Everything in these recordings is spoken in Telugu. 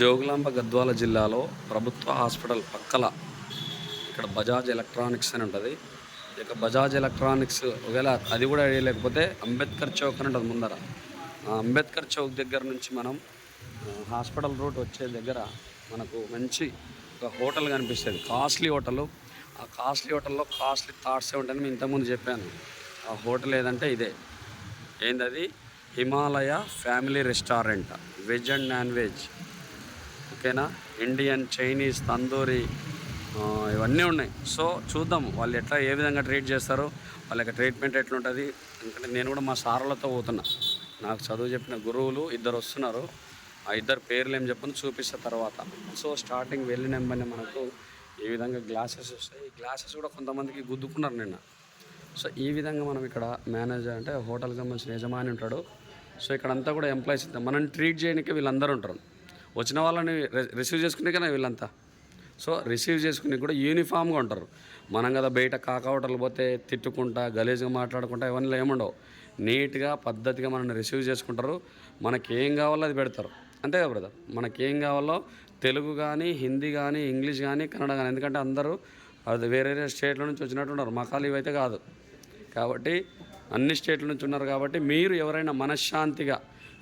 జోగులాంబ గద్వాల జిల్లాలో ప్రభుత్వ హాస్పిటల్ పక్కల ఇక్కడ బజాజ్ ఎలక్ట్రానిక్స్ అని ఉంటుంది. ఇక బజాజ్ ఎలక్ట్రానిక్స్ ఒకవేళ అది కూడా ఐడియా లేకపోతే అంబేద్కర్ చౌక్ అని ఉంటుంది ముందర. ఆ అంబేద్కర్ చౌక్ దగ్గర నుంచి మనం హాస్పిటల్ రూట్ వచ్చే దగ్గర మనకు మంచి ఒక హోటల్ కనిపిస్తుంది. Costly hotel. ఆ కాస్ట్లీ హోటల్లో కాస్ట్లీ థాట్సే ఉంటాయని నేను ఇంతకుముందు చెప్పాను. ఆ హోటల్ ఏదంటే ఇదే. ఏందది? Himalaya family restaurant. Veg and non veg. ఓకేనా? ఇండియన్ చైనీస్ తందూరి ఇవన్నీ ఉన్నాయి. సో చూద్దాం వాళ్ళు ఎట్లా ఏ విధంగా ట్రీట్ చేస్తారు వాళ్ళ యొక్క ట్రీట్మెంట్ ఎట్లుంటుంది ఎందుకంటే నేను కూడా మా సార్లతో పోతున్నా. నాకు చదువు చెప్పిన గురువులు ఇద్దరు వస్తున్నారు. ఆ ఇద్దరు పేర్లు ఏం చెప్పని చూపిస్తే తర్వాత. సో స్టార్టింగ్ వెళ్ళిన వెంబడి మనకు ఈ విధంగా గ్లాసెస్ వస్తాయి? ఈ గ్లాసెస్ కూడా కొంతమందికి గుద్దుకున్నారు నిన్న. సో ఈ విధంగా మనం ఇక్కడ మేనేజర్ అంటే హోటల్కి సంబంధించిన యజమాని ఉంటాడు. సో ఇక్కడ అంతా కూడా ఎంప్లాయీస్ మనం ట్రీట్ చేయడానికి వీళ్ళందరూ ఉంటారు. వచ్చిన వాళ్ళని రి- రిసీవ్ చేసుకునే కదా వీళ్ళంతా. సో రిసీవ్ చేసుకుని కూడా యూనిఫామ్గా ఉంటారు. మనం కదా బయట కాకా పోతే తిట్టుకుంటా గలీజ్గా మాట్లాడుకుంటా ఇవన్నీ ఏముండవు. నీట్గా పద్ధతిగా మనల్ని రిసీవ్ చేసుకుంటారు. మనకి ఏం కావాలో అది పెడతారు. అంతే కదా బ్రదర్? మనకి ఏం కావాలో తెలుగు కానీ హిందీ కానీ ఇంగ్లీష్ కానీ కన్నడ కానీ ఎందుకంటే అందరూ అది వేరే వేరే స్టేట్ల నుంచి వచ్చినట్టు ఉన్నారు. మకాలు ఇవైతే కాదు. కాబట్టి అన్ని స్టేట్ల నుంచి ఉన్నారు కాబట్టి మీరు ఎవరైనా మనశ్శాంతిగా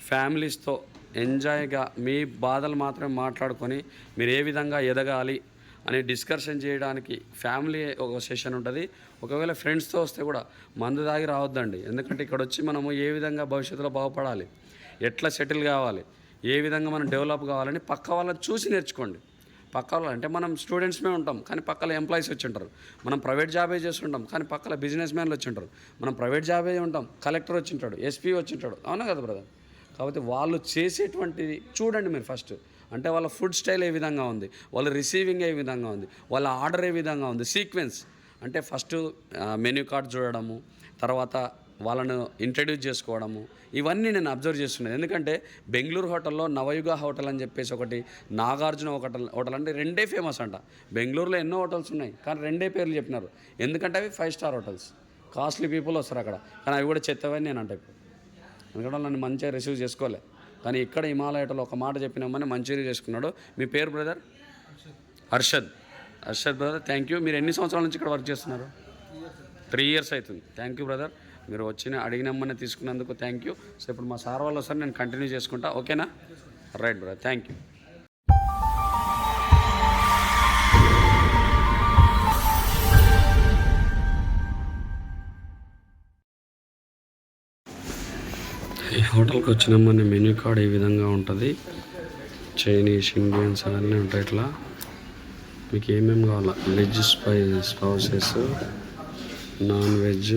ఫ్యామిలీస్తో ఎంజాయ్గా మీ బాధలు మాత్రమే మాట్లాడుకొని మీరు ఏ విధంగా ఎదగాలి అని డిస్కషన్ చేయడానికి ఫ్యామిలీ ఒక సెషన్ ఉంటుంది. ఒకవేళ ఫ్రెండ్స్తో వస్తే కూడా మందు దాగి రావద్దండి. ఎందుకంటే ఇక్కడ వచ్చి మనము ఏ విధంగా భవిష్యత్తులో బాగుపడాలి ఎట్లా సెటిల్ కావాలి ఏ విధంగా మనం డెవలప్ కావాలని పక్క వాళ్ళని చూసి నేర్చుకోండి. పక్క వాళ్ళు అంటే మనం స్టూడెంట్స్మే ఉంటాం కానీ పక్కల ఎంప్లాయీస్ వచ్చి ఉంటారు. మనం ప్రైవేట్ జాబే చేస్తుంటాం కానీ పక్కల బిజినెస్ మ్యాన్లు వచ్చి ఉంటారు. మనం ప్రైవేట్ జాబే ఉంటాం కలెక్టర్ వచ్చి ఉంటాడు ఎస్పీ వచ్చి ఉంటాడు. అవునా కదా బ్రదర్ కాబట్టి వాళ్ళు చేసేటువంటిది చూడండి మీరు ఫస్ట్. అంటే వాళ్ళ ఫుడ్ స్టైల్ ఏ విధంగా ఉంది వాళ్ళ రిసీవింగ్ ఏ విధంగా ఉంది వాళ్ళ ఆర్డర్ ఏ విధంగా ఉంది సీక్వెన్స్. అంటే ఫస్ట్ మెనూ కార్డ్ చూడడము తర్వాత వాళ్ళను ఇంట్రడ్యూస్ చేసుకోవడము ఇవన్నీ నేను అబ్జర్వ్ చేస్తున్నాను. ఎందుకంటే బెంగళూరు హోటల్లో నవయుగ హోటల్ అని చెప్పేసి ఒకటి నాగార్జున హోటల్ హోటల్ అంటే రెండే ఫేమస్ అంట. బెంగళూరులో ఎన్నో హోటల్స్ ఉన్నాయి కానీ రెండే పేర్లు చెప్పినారు. ఎందుకంటే అవి five star hotels. Costly people వస్తారు అక్కడ. కానీ అవి కూడా చెత్తవని నేను అంటే ఇప్పుడు. ఎందుకంటే నన్ను మంచిగా రిసీవ్ చేసుకోలే. కానీ ఇక్కడ హిమాలయటలో ఒక మాట చెప్పినామని మంచిగా చేసుకున్నాడు. మీ పేరు brother? Harshad. Harshad brother thank you మీరు ఎన్ని సంవత్సరాల నుంచి ఇక్కడ వర్క్ చేస్తున్నారు? త్రీ ఇయర్స్ అవుతుంది. థ్యాంక్ యూ బ్రదర్ మీరు వచ్చిన అడిగినమ్మని తీసుకున్నందుకు థ్యాంక్ యూ సో ఇప్పుడు మా సార్ వాళ్ళు వస్తారు నేను కంటిన్యూ చేసుకుంటా. ఓకేనా రైట్ బ్రదర్ థ్యాంక్ యూ ఈ హోటల్కి వచ్చినామని మెన్యూ కార్డ్ ఈ విధంగా ఉంటుంది. చైనీస్ ఇండియన్స్ అవన్నీ ఉంటాయి ఇట్లా. మీకు ఏమేమి కావాలా? వెజ్ స్పై స్పౌసెస్ నాన్ వెజ్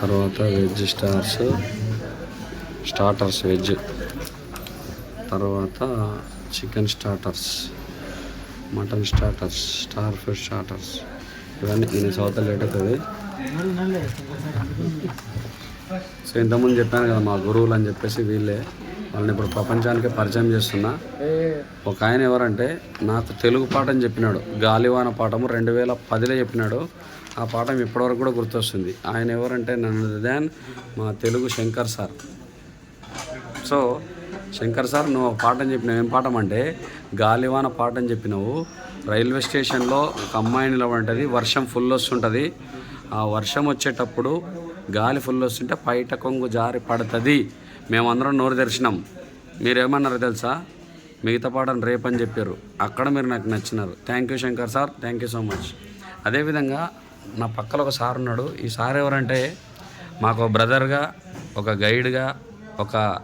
తర్వాత వెజ్ స్టార్స్ స్టార్టర్స్ వెజ్ తర్వాత chicken starters mutton starters star fish starters. ఇవన్నీ నేను సౌత్ లేట్ అవుతుంది. సో ఇంతకుముందు చెప్పాను కదా మా గురువులు అని చెప్పేసి వీళ్ళే. వాళ్ళని ఇప్పుడు ప్రపంచానికి పరిచయం చేస్తున్నా. ఒక ఆయన ఎవరంటే నాకు తెలుగు పాఠం చెప్పినాడు. గాలివాన పాఠము రెండు వేల పదిలో చెప్పినాడు. ఆ పాఠం ఇప్పటివరకు కూడా గుర్తొస్తుంది. ఆయన ఎవరంటే నన్ను దాన్ మా Telugu Shankar sir. So Shankar sir నువ్వు ఒక పాఠం చెప్పినావు. ఏం పాఠం అంటే గాలివాన పాఠం చెప్పినావు. రైల్వే స్టేషన్లో ఒక అమ్మాయి నిలబడి వర్షం ఫుల్ వస్తుంటుంది. ఆ వర్షం వచ్చేటప్పుడు గాలి ఫుల్ వస్తుంటే పైట కొంగు జారి పడుతుంది. మేమందరం నోరు తెరిచినాం. మీరేమన్నారు తెలుసా? మిగతా పాటను రేపని చెప్పారు. అక్కడ మీరు నాకు నచ్చినారు. Thank you Shankar sir. Thank you so much అదేవిధంగా నా పక్కన ఒక సార్ ఉన్నాడు. ఈ సార్ ఎవరంటే మాకు బ్రదర్గా ఒక గైడ్గా ఒక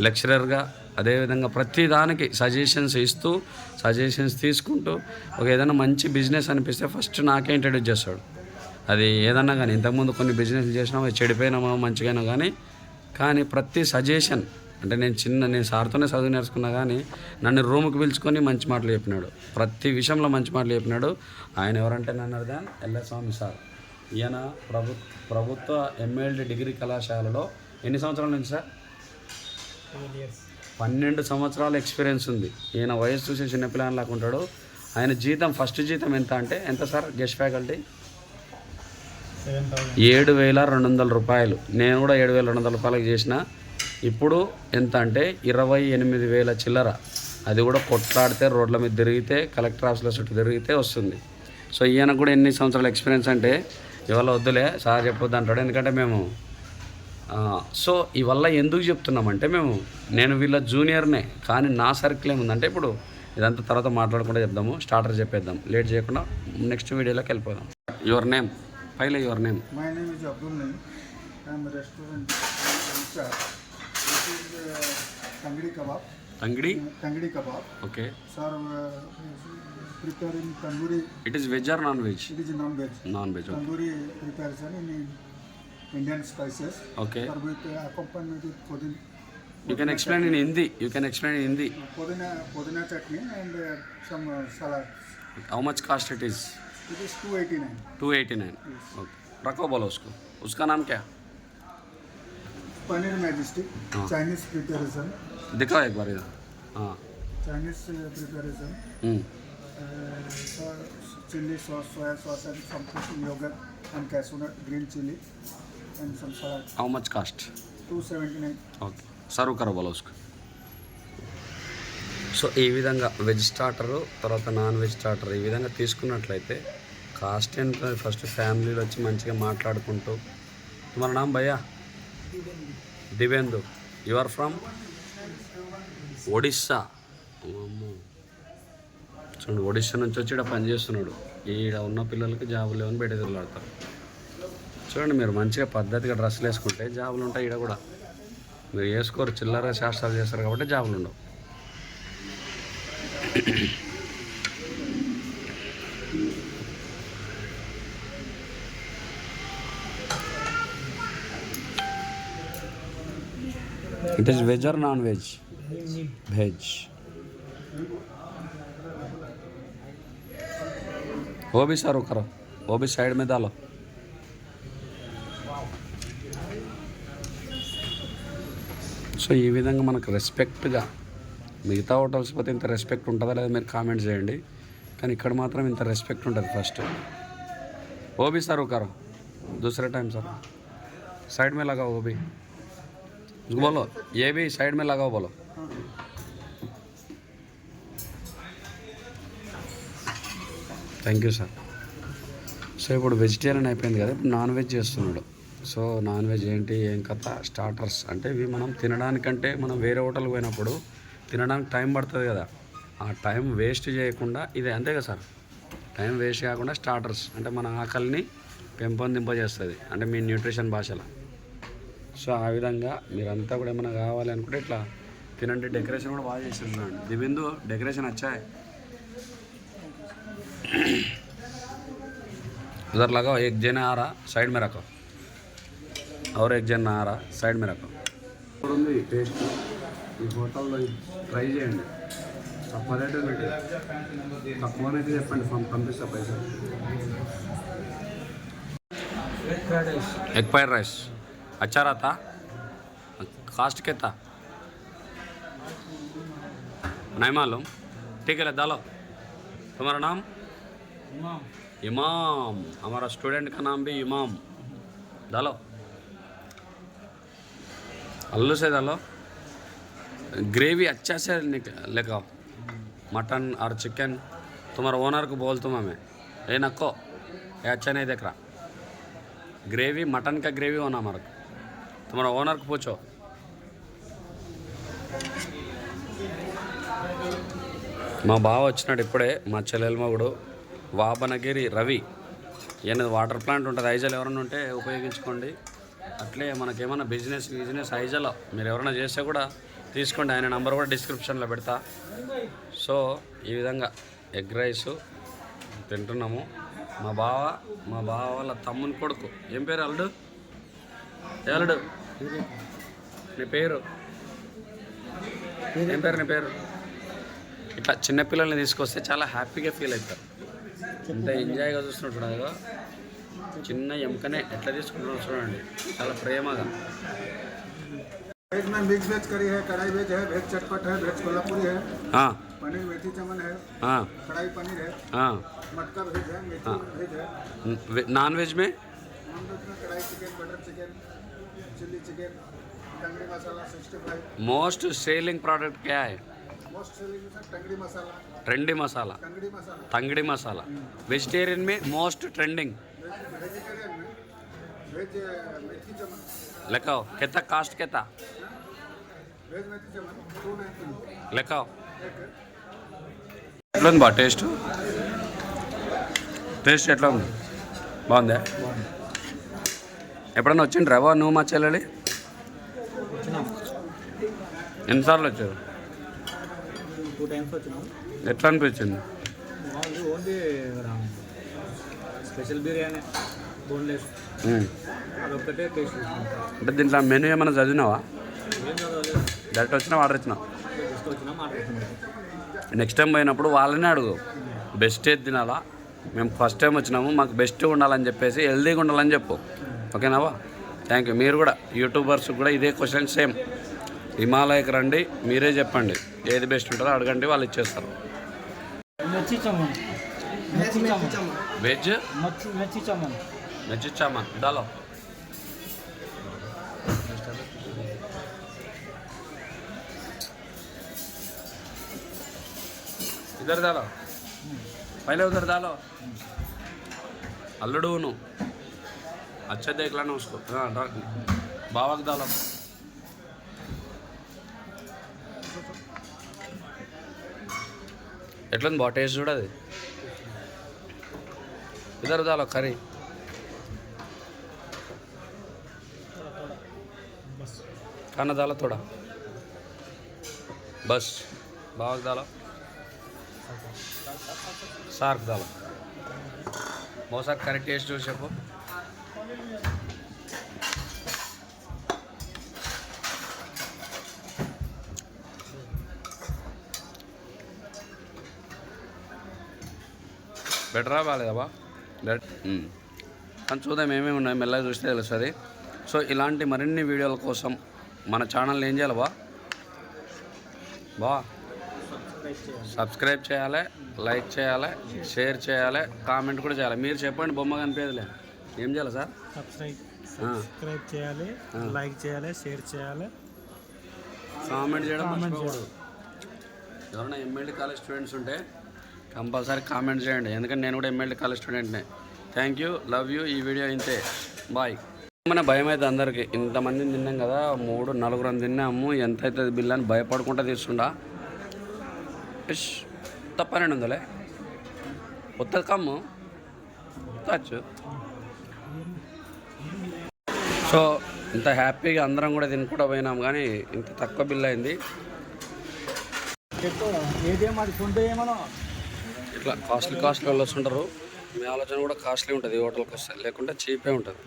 లెక్చరర్గా అదేవిధంగా ప్రతి దానికి సజెషన్స్ ఇస్తూ సజెషన్స్ తీసుకుంటూ ఒక ఏదైనా మంచి బిజినెస్ అనిపిస్తే ఫస్ట్ నాకే ఇంట్రడ్యూస్ చేస్తాడు. అది ఏదన్నా కానీ ఇంతకుముందు కొన్ని బిజినెస్లు చేసినామో చెడిపోయినామో మంచిగానో కానీ కానీ ప్రతి సజెషన్ అంటే నేను చిన్న నేను సార్తోనే చదువు నేర్చుకున్నా కానీ నన్ను రూమ్కి పిలుచుకొని మంచి మాటలు చెప్పినాడు. ప్రతి విషయంలో మంచి మాటలు చెప్పినాడు. ఆయన ఎవరంటే నన్ను అర్థం ఎల్లస్వామి సార్. ఈయన ప్రభు ప్రభుత్వ ఎంఎల్డి డిగ్రీ కళాశాలలో ఎన్ని సంవత్సరాల నుంచి సార్? పన్నెండు సంవత్సరాల ఎక్స్పీరియన్స్ ఉంది. ఈయన వయసు చూసి చిన్నపిల్లలు లాగా ఉంటాడు. ఆయన జీతం ఫస్ట్ జీతం ఎంత అంటే ఎంత సార్? Guest faculty? ఏడు వేల రెండు వందల రూపాయలు. నేను కూడా ఏడు వేల రెండు వందల రూపాయలకు చేసిన. ఇప్పుడు ఎంత అంటే ఇరవై ఎనిమిది వేల చిల్లర. అది కూడా కొట్లాడితే రోడ్ల మీద తిరిగితే కలెక్టర్ ఆఫీస్లో చుట్టూ తిరిగితే వస్తుంది. సో ఈయనకు కూడా ఎన్ని సంవత్సరాల ఎక్స్పీరియన్స్ అంటే ఇవాళ వద్దులే సార్ చెప్పొద్దు అంటాడు. ఎందుకంటే మేము సో ఇవల్ల ఎందుకు చెప్తున్నామంటే మేము నేను వీళ్ళ జూనియర్నే కానీ నా సర్కిల్ ఏముందంటే ఇప్పుడు ఇదంతా తర్వాత మాట్లాడకుండా చెప్దాము స్టార్టర్ చెప్పేద్దాం లేట్ చేయకుండా నెక్స్ట్ వీడియోలోకి వెళ్ళిపోదాం. Your name? పైలే your name My name is Abdul Naim. I am a restaurant owner. This is uh, Tangdi Kebab. అంగడి Tangdi Kebab. Okay Sir, uh, preparing tandoori. It is veg or non veg It is non-veg. Non veg Tandoori preparation in Indian spices. Okay Sir, with uh, accompaniment with pudin, you can explain in Hindi you can explain in Hindi chutney and uh, some uh, salad. How much cost it is It is 289. Two eighty nine okay रखो बोलो उसको उसका नाम क्या Paneer Majestic. हाँ. Chinese preparation. दिखाओ एक बार इधर हाँ Chinese uh, preparation. Hmm, uh, so- chili sauce, soya sauce, and some yogurt and cashew nut, green chili, and some salad. How much cost 279. Okay serve కరో బోలో ఉస్కో సో ఈ విధంగా వెజ్ స్టార్టరు తర్వాత నాన్ వెజ్ స్టార్టర్ ఈ విధంగా తీసుకున్నట్లయితే కాస్ట్ ఏంటో ఫస్ట్ ఫ్యామిలీలో వచ్చి మంచిగా మాట్లాడుకుంటూ. మన నామ్ భయ్యా. Divendu you are from Odisha. చూడండి ఒడిస్సా నుంచి వచ్చి ఇక్కడ పనిచేస్తున్నాడు ఈడ ఉన్న పిల్లలకి జాబులు లేవని బయట తిరుగులాడతారు చూడండి మీరు మంచిగా పద్ధతిగా డ్రెస్సులు వేసుకుంటే జాబులు ఉంటాయి ఈడ కూడా. మీరు వేసుకోరు చిల్లర శాస్త్రాలు చేస్తారు కాబట్టి జాబులు ఉండవు. इट इज वेज और नॉन वेज वेज वो भी सर्व करो वो भी साइड में डालो సో ఈ విధంగా మనకు రెస్పెక్ట్గా మిగతా హోటల్స్ పోతే ఇంత రెస్పెక్ట్ ఉంటుందా లేదా మీరు కామెంట్ చేయండి కానీ ఇక్కడ మాత్రం ఇంత రెస్పెక్ట్ ఉంటుంది ఫస్ట్ वो भी सर्व करो दूसरे टाइम सर साइड में लगाओ वो भी बोलो ये भी साइड में लगाओ बोलो థ్యాంక్ యూ సార్ సో ఇప్పుడు వెజిటేరియన్ అయిపోయింది కదా ఇప్పుడు నాన్ వెజ్ చేస్తున్నాడు సో నాన్ వెజ్ ఏంటి ఏం కథ స్టార్టర్స్ అంటే ఇవి మనం తినడానికంటే మనం వేరే హోటల్కి పోయినప్పుడు తినడానికి టైం పడుతుంది కదా ఆ టైం వేస్ట్ చేయకుండా ఇది అంతే కదా సార్ టైం వేస్ట్ కాకుండా స్టార్టర్స్ అంటే మన ఆకలిని పెంపొందింపజేస్తుంది అంటే మీ న్యూట్రిషన్ భాషలో సో ఆ విధంగా మీరంతా కూడా ఏమైనా కావాలి అనుకుంటే ఇట్లా తినండి డెకరేషన్ కూడా బాగా చేసేస్తున్నాడు దివిందు డెకరేషన్ వచ్చాయి उधर लगाओ एक जन आ रहा साइड में रखो और एक जन आ रहा साइड में रखो ఉంది టేస్ట్ ఈ హోటల్లో ట్రై చేయండి తక్కువ రేటు పెట్టి తక్కువనైతే చెప్పండి పం- పంపిస్తా పైసలు ఎగ్ ఫ్రైడ్ రైస్ अच्छा रहता कास्ट कितना नहीं मालूम ठीक है डालो तुम्हारा नाम इमाम हमारा स्टूडेंट का नाम भी इमाम डालो आलू से डालो ग्रेवी अच्छा से निक- लेके आओ मटन और चिकन तुम्हारा ओनर को बोल तुम हमें ये नको ये अच्छा नहीं देख रहा ग्रेवी मटन का ग्रेवी होना हमारा తమ ఓనర్కి పోచో. మా బావ వచ్చినాడు ఇప్పుడే మా చెల్లెలమగుడు వాబనగిరి రవి. ఏమైనా వాటర్ ప్లాంట్ ఉంటుంది ఐజల్ ఎవరైనా ఉంటే ఉపయోగించుకోండి. అట్లే మనకేమైనా బిజినెస్ బిజినెస్ ఐజల్ మీరు ఎవరైనా చేస్తే కూడా తీసుకోండి ఆయన నెంబర్ కూడా డిస్క్రిప్షన్లో పెడతా. సో ఈ విధంగా ఎగ్ రైస్ తింటున్నాము. మా బావ మా బావ వాళ్ళ తమ్ముని కొడుకు. ఏం పేరు అల్లుడు? అల్లుడు? నీ పేరు ఏం పేరు నీ పేరు ఇట్లా చిన్నపిల్లల్ని తీసుకొస్తే చాలా హ్యాపీగా ఫీల్ అవుతారు ఎంత ఎంజాయ్గా చూస్తున్నట్టు కదా చిన్న ఎముకనే ఎట్లా తీసుకుంటున్నారు చూడండి చాలా ప్రేమగా वेज में मिक्स वेज करी है कढ़ाई वेज है वेज चटपट है वेज कोल्हापुरी है ఆ, पनीर मेथी चमन है ఆ, कढ़ाई पनीर है ఆ. मटका वेज है मेथी वेज है వె- నాన్ వెజ్ మే नॉन वेज में कढ़ाई chicken butter chicken chilli chicken टंगड़ी masala sixty five most selling product क्या है मोस्ट सेलिंग सर टंगड़ी मसाला ट्रेंडी मसाला टंगड़ी मसाला तंगड़ी मसाला वेजिटेरियन में मोस्ट ट्रेंडिंग वेजिटेरियन में वेज मेथी चमन लेखाओ कितना कास्ट कितना veg methi chaman two ninety लेखाओ ఎట్లా ఉంది బా టేస్ట్ టేస్ట్ ఎట్లా ఉంది బాగుందా ఎప్పుడన్నా వచ్చిండ్రా బా నువ్వు మా చెల్లెలి? ఎన్నిసార్లు వచ్చారు? ఎట్లా అనిపించింది? మామూలు only special biryani boneless um. అదొక్కటే టేస్ట్ చూసినాం. అంటే దీంట్లో మెనూ ఏమైనా చదివినావా? డైరెక్ట్ వచ్చినా ఆర్డర్ మాట్లాడుతున్నాం. నెక్స్ట్ టైం పోయినప్పుడు వాళ్ళనే అడుగు. బెస్ట్ ఏది తినాలా? మేము ఫస్ట్ టైం వచ్చినాము మాకు బెస్ట్ ఉండాలని చెప్పేసి హెల్దీగా ఉండాలని చెప్పు. ఓకేనావా థ్యాంక్ యూ మీరు కూడా యూట్యూబర్స్ కూడా ఇదే క్వశ్చన్ సేమ్ హిమాలయకి రండి మీరే చెప్పండి. ఏది బెస్ట్ ఉంటుందో అడగండి వాళ్ళు ఇచ్చేస్తారు. వెజ్ మెచ్చి దాలో ఇద్దరు దాలో. పైన ఉద్దరు దాలో. అల్లుడును अच्छा देख लेना उसको हाँ डाल बावक डालो ఎట్లుంది బా టేస్ట్ చూడది ఇద్దరు దాలో కర్రీ खाना डालो थोड़ा बस बावक डालो సార్క్ దాలో మోసాక్ కరెక్ట్ టేస్ట్ చూసి చెప్పు బెటరా బాగాలేదా కానీ చూద్దాం ఏమేమి ఉన్నాయి మెల్లగా చూస్తే తెలుస్తుంది. సో ఇలాంటి మరిన్ని వీడియోల కోసం మన ఛానల్ ఏం చేయాలి బా? బా? సబ్స్క్రైబ్ చేయాలి లైక్ చేయాలి షేర్ చేయాలి కామెంట్ కూడా చేయాలి. మీరు చెప్పండి బొమ్మ కనిపించదులే. ఏం చేయాలి సార్? సబ్స్క్రైబ్ చేయాలి లైక్ చేయాలి షేర్ చేయాలి. కామెంట్ చేయడం మర్చిపోకూడదు. ఎవరైనా ఎంఎల్డి కాలేజ్ స్టూడెంట్స్ ఉంటే కంపల్సరీ కామెంట్ చేయండి. ఎందుకంటే నేను కూడా ఎమ్మెల్యే కాలేజ్ స్టూడెంట్నే. థ్యాంక్ యూ లవ్ యూ ఈ వీడియో ఇంతే. బాయ్ మన భయం అయితే అందరికి. ఇంతమందిని తిన్నాం కదా మూడు నలుగురం తిన్నాము. ఎంత అవుతుంది బిల్ అని భయపడకుండా తీసుకుండా ఇష్ తప్పనండి ఉందలే కొత్తది కమ్ము. సో ఇంత హ్యాపీగా అందరం కూడా తినుకుంటూ పోయినాం కానీ ఇంత తక్కువ బిల్ అయింది. చెప్పు ఏదేం అది ఫుడ్ ఏమనో ఇట్లా కాస్ట్లీ కాస్ట్లీ వాళ్ళు వస్తుంటారు. మీ ఆలోచన కూడా కాస్ట్లీ ఉంటుంది ఈ హోటల్కి వస్తే. లేకుంటే చీపే ఉంటుంది.